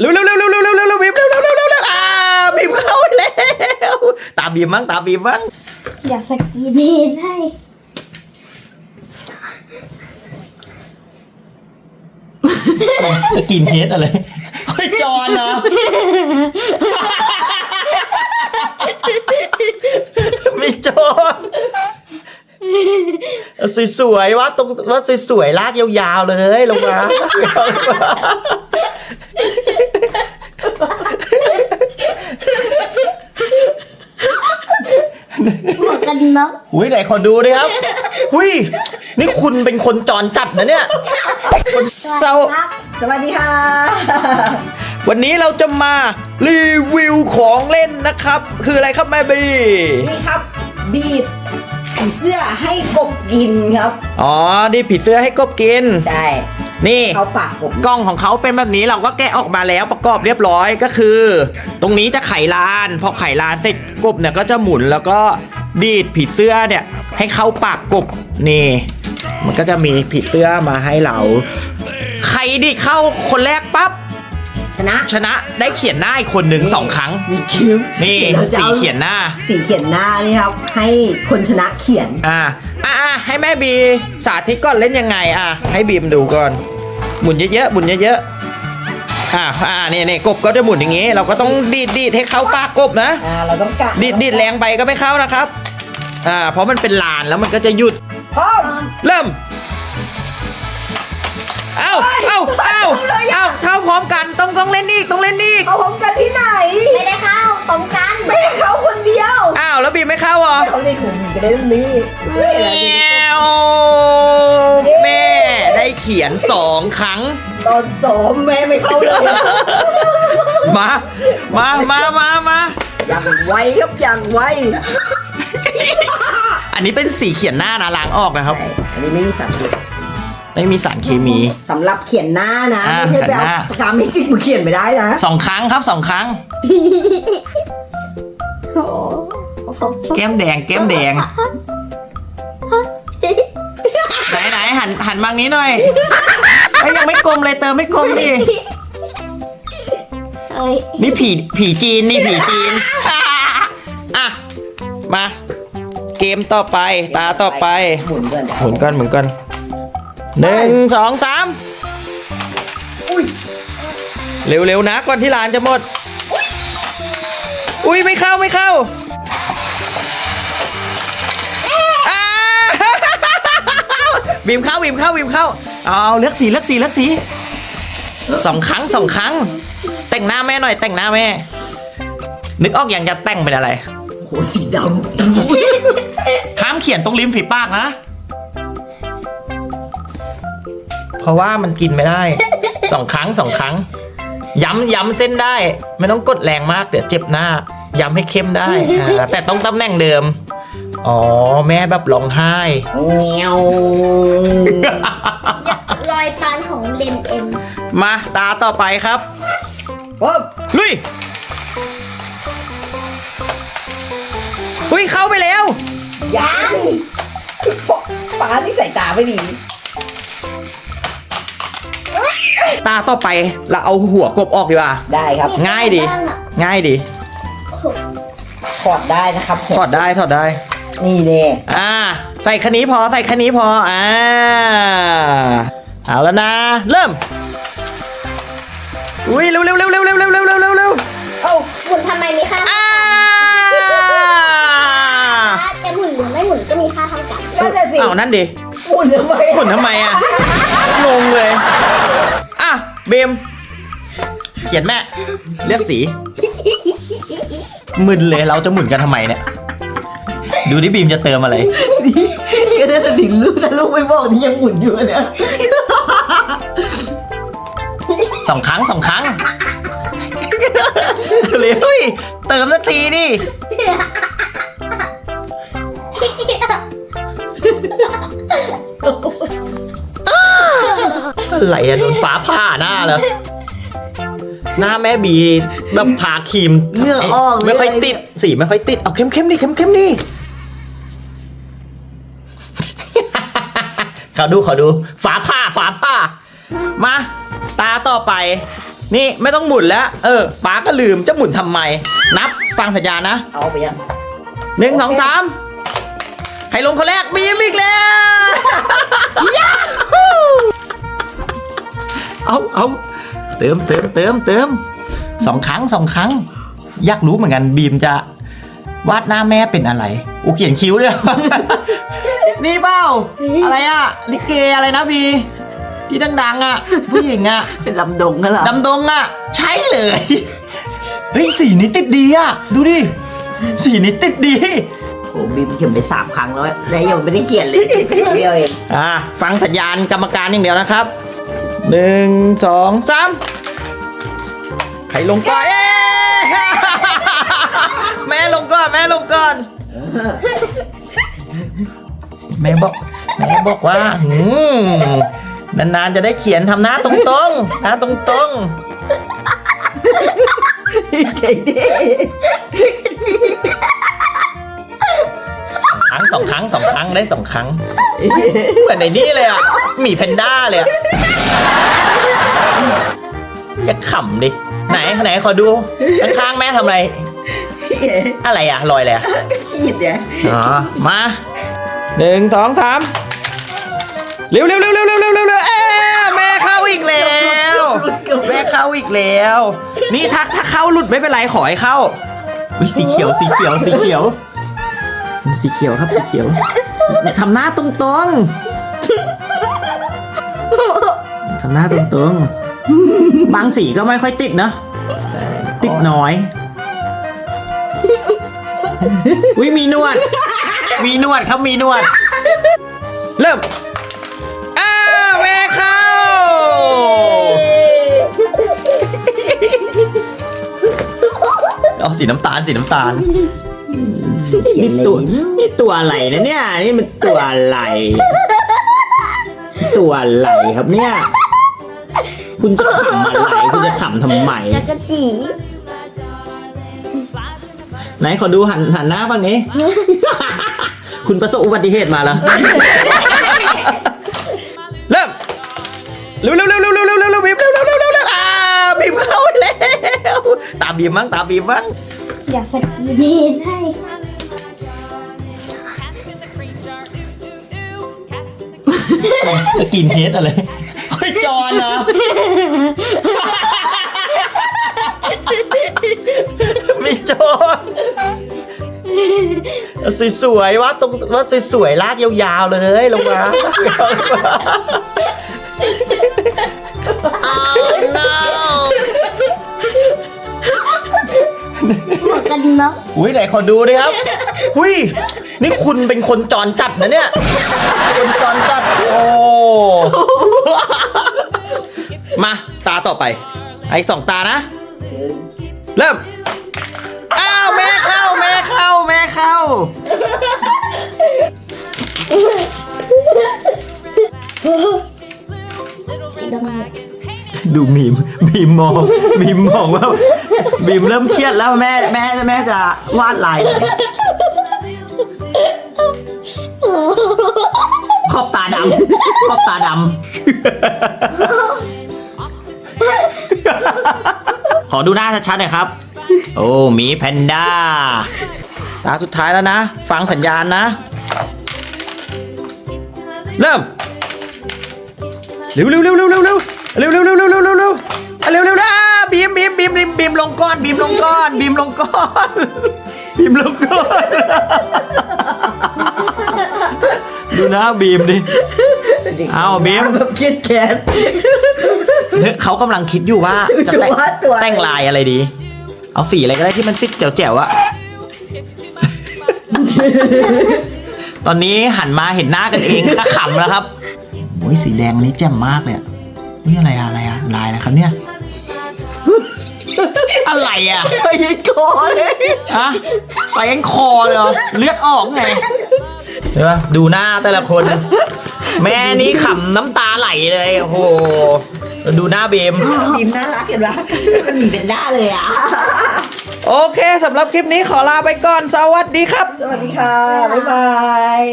เร็วเร็วเร็วเร็วเร็วเร็วเร็วเร็วเร็วเร็วเร็วเร็วอ่าบีมเขาแล้ตาบีมมั้งตาบีบมั้งอย่าสกีดีให้สกินเฮดอะไรเฮ้ยจอนเหไม่จอนสวยๆวัดตรงวัดสวยๆลากยาวๆเลยลงมา หมวกกันน็อกอุ้ยไหนขอดูดิครับอุ้ยนี่คุณเป็นคนจรจัดนะเนี่ยคนเศร้าครับสวัสดีค่ะ วันนี้เราจะมารีวิวของเล่นนะครับ คืออะไรครับแม่บีนี่ครับดีดผีเสื้อให้กบกินครับ อ๋อ นี่ผีเสื้อให้กบกินได้ นี่เขาปากกบกล้องของเขาเป็นแบบนี้เราก็แกะออกมาแล้วประกอบเรียบร้อยก็คือ ตรงนี้จะไขลานพอไขลานเสร็จกบเนี่ยก็จะหมุนแล้วก็ดีดผีเสื้อเนี่ย ให้เข้าปากกบนี่ มันก็จะมีผีเสื้อมาให้เรา ใครดีดเข้าคนแรกปั๊บชนะชนะได้เขียนหน้าอีกคนหนึ่งสองครั้งมีคิ้วนี่ดี๋วราจะสีอาเขียนหน้า สีเขียนหน้านี่ครับ ให้คนชนะเขียนอ่าอ่าอ่าให้แม่บีสาธิตก่อนเล่นยังไงอะให้บีมดูก่อน หมุนเยอะๆหมุนเยอะๆอ่าอ่าเนี่ยเนี่ยกบก็จะหมุนอย่างงี้ เราก็ต้องดีดดีดให้เข้าปากกบนะ อ่าเราต้องกะดีดดีดแรงไปก็ไม่เข้านะครับ อ่า เพราะมันเป็นลานแล้วมันก็จะหยุด พร้อม เริ่ม เอ้าเอ้าเอ้าเอ้าเท่าพร้อมกันต้องต้องเล่นอีกต้องเล่นอีกเอาพร้อมกันที่ไหน ไม่ได้เข้าตรงกันไม่ให้เขาคนเดียวอ้าวแล้วบีมไม่เข้าเหรอไม่เขาในกลุ่มกันได้ตรงนี้นี่แหละแมวแม่ได้ เขียนสองครั้ง ตอนสอมแม่ไม่เข้าเลยมา มามามามาอย่างไวครับอย่างไวอันนี้เป็นสีเขียนหน้านะล้างออกนะครับ ใช่อันนี้ไม่มีสารพิษไม่มีสารเคมี สำหรับเขียนหน้านะ อ่าไม่ใช่ไปเอาเขียนหน้า ปากกาเมจิกมาเขียนไม่ได้นะสองครั้งครับสองครั้ง โอ้โหแก้มแดงแก้มแดงไหนไหนหันหันมางี้หน่อยเอ้ยยังไม่กลมเลยเติมไม่กลมดิเอ้ยนี่ผีผีจีนนี่ผีจีนอะมา เกมต่อไปตาต่อไปหมุนก่อนหมุนกันหมุนกันหนึ่งสองสามอุ้ยเร็วๆนะก่อนที่ร้านจะหมด อุ้ยไม่เข้าไม่เข้าอ่า บีมเข้าบีมเข้าบีมเข้า เอาเลือกสีเลือกสีเลือกสีสองครั้งสองครั้ง แต่งหน้าแม่หน่อย แต่งหน้าแม่ นึกออกอย่างจะแต่งเป็นอะไรโหสีดห้ามเขียนตรงริมฝีปากนะ เพราะว่ามันกินไม่ได้สองครั้งสองครั้ง ย้ำย้ำเส้นได้ ไม่ต้องกดแรงมากเดี๋ยวเจ็บหน้า ย้ำให้เข้มได้อ่าแต่ต้องตำแหน่งเดิม อ๋อ แม่แบบร้องไห้ำเงี้ยวรอยปานของเลนเอ็มมาตาต่อไปครับปุ๊บลุยอุ้ยเข้าไปแล้ว ยังป้าที่ใส่ตาไม่ดีตาต่อไปเราเอาหัวกบออกดีกว่า ได้ครับ ง่ายดี ง่ายดี ถอดได้นะครับถอดได้ถอดได้ นี่เน่อ่า ใส่คันนี้พอใส่คันนี้พอ อ่า เอาแล้วนะ เริ่ม อุ้ยเร็วเร็วเร็วเร็วเร็วเร็วเร็วเร็วเร็วเร็วเอ้าหมุนทำไมมีค่าอ่าจะหมุนหรือไม่หมุนก็มีค่าเท่ากันนั่นน่ะสิเอานั่นดิหมุนทำไมหมุนทำไมอะงงเลย อะเบมเขียนแม่ เลือกสีมึนเลยเราจะหมุนกันทำไมเนี่ย ดูดิบีมจะเติมอะไร ก็ได้แต่ถึงลูกแต่ลูกไม่บอกนี่ยังหมุนอยู่เนี่ยสองครั้งสองครั้งเร็วดิเติมสักทีดิอะไรอะโดนฟ้าผ่าหน้าเลยหน้าแม่บีแบบทาครีมเหงื่อออกไม่ค่อยติดสีไม่ค่อยติดเอาเข้มเข้มๆดิเข้มเข้มๆดิ ขอดูขอดูฝาผ่าฝาผ่ามา ตาต่อไป นี่ไม่ต้องหมุนแล้ว เออป้าก็ลืมจะหมุนทำไม นับฟังสัญญาณนะเอาไปยังหนึ่งสองสามใครลงคนแรกบีมอีกแล้วยาฮูเอาเอาเติมเติมเติมเติมสองครั้งสองครั้ง อยากรู้เหมือนกันบีมจะ วาดหน้าแม่เป็นอะไรอูเขียนคิ้วด้วย นี่เปล่าอะไรอะลิเกอะไรนะบีที่ดังๆอะผู้หญิงอะเป็นลำดงนั่นเหรอดำดงอะใช่เลยเฮ้ยสีนี้ติดดีอะดูดิสีนี้ติดดีโอ้บีมเขียนไปสามครั้งแล้วแล้วยังไม่ได้เขียนเลยเดียวเองอ่าฟังสัญญาณกรรมการอย่างเดียวนะครับหนึ่งสองสามใครลงก่อนเอ๊ะแม่ลงก่อนแม่ลงก่อน แม่บอกแม่บอกว่าหืมนานๆจะได้เขียนทำหน้าตรงๆหน้าตรงๆเก่งดิครั้งสองครั้งสองครั้งได้สองครั้งเหมือนในนี่เลยอะหมีแพนด้าเลยอะอย่าขำดิไหนไหนขอดูข้างๆแม่ทำอะไร อะไรอะลอยเลยอะขีดเนี่ยอ๋อมา หนึ่งสองสามเร็วเร็วเร็วเร็วเร็วเร็วเร็วเร็วเอ๊ะแม่เข้าอีกแล้วแม่เข้าอีกแล้ว นี่ถ้าถ้าเข้าหลุดไม่เป็นไรขอให้เข้าวิสีเขียวสีเขียวสีเขียว สีเขียวครับสีเขียวทำหน้าตรงๆทำหน้าตรงๆบางสีก็ไม่ค่อยติดเนอะติดน้อยวิมีนวด มีนวดครับมีนวด เริ่มอ้าแม่เข้าเอาสีน้ำตาลสีน้ำตาลเขียนนี่อะไรตัวนี่ตัวอะไรนะเนี่ยนี่มันตัวอะไร ตัวอะไรครับเนี่ย คุณจะขำอะไรคุณจะขำทำไมจักรจีไหนขอดูหันหันหน้าฝั่งนี้ คุณประสบอุบัติเหตุมาแล้ว เริ่มเร็วเร็วเร็วเร็วเร็วเร็วเร็วเร็วบีมเร็วเร็วเร็วเร็วเร็วอ่าบีมเข้าไปแล้วตาบีมมั้งตาบีมมั้งอยากสกีเนให้สกินเฮดอะไรเฮ้ยจอนนะไม่ สวยๆวาดตรงวาดสวยๆลากยาวๆเลยลงมา หมวกกันน็อกอุ้ยไหนขอดูดิครับ อุ้ยนี่คุณเป็นคนจรจัดนะเนี่ย คนจรจัด โอ้ มาตาต่อไป ไอ้สองตานะ เริ่ม เข้าแม่เข้าดำดูบีมบีมมองบีมมองว่าบีมเริ่มเครียดแล้วแม่แม่แม่จะวาดลายไหนขอบตาดำขอบตาดำขอดูหน้าชัดๆหน่อยครับ โอ้หมีแพนด้า ตาสุดท้ายแล้วนะ ฟังสัญญาณนะ เริ่มเร็วเร็วเร็วเร็วเร็วเร็วเร็วเร็วเร็วเร็วเร็วเร็วเร็วเร็วเร็วบีมบีมบีมบีมบีมลงก้อนบีมลงก้อนบีมลงก้อนบีมลงก้อนดูนะบีมดิเอาบีมครียดแค้นเขากำลังคิดอยู่ว่าจะแต่งลายอะไรดี เอาสีอะไรก็ได้ที่มันติดแจ๋วๆอะ ตอนนี้หันมาเห็นหน้ากันเองก็ขำแล้วครับโอ้ยสีแดงอันนี้แจ่มมากเลยอะนี่อะไรอะอะไรอะลายอะไรครับเนี่ย อะไรอะไปยันคอเลยฮะไปยังคอเลยเหรอเลือดออกไงเห็นปะดูหน้าแต่ละคน แม่นี่ขำน้ำตาไหลเลยโอ้โหแล้วดูหน้าเบม บีมน่ารักเห็นปะมันมีเป็นหน้าเลยอะ โอเคสำหรับคลิปนี้ขอลาไปก่อน สวัสดีครับ สวัสดีค่ะ บ๊ายบาย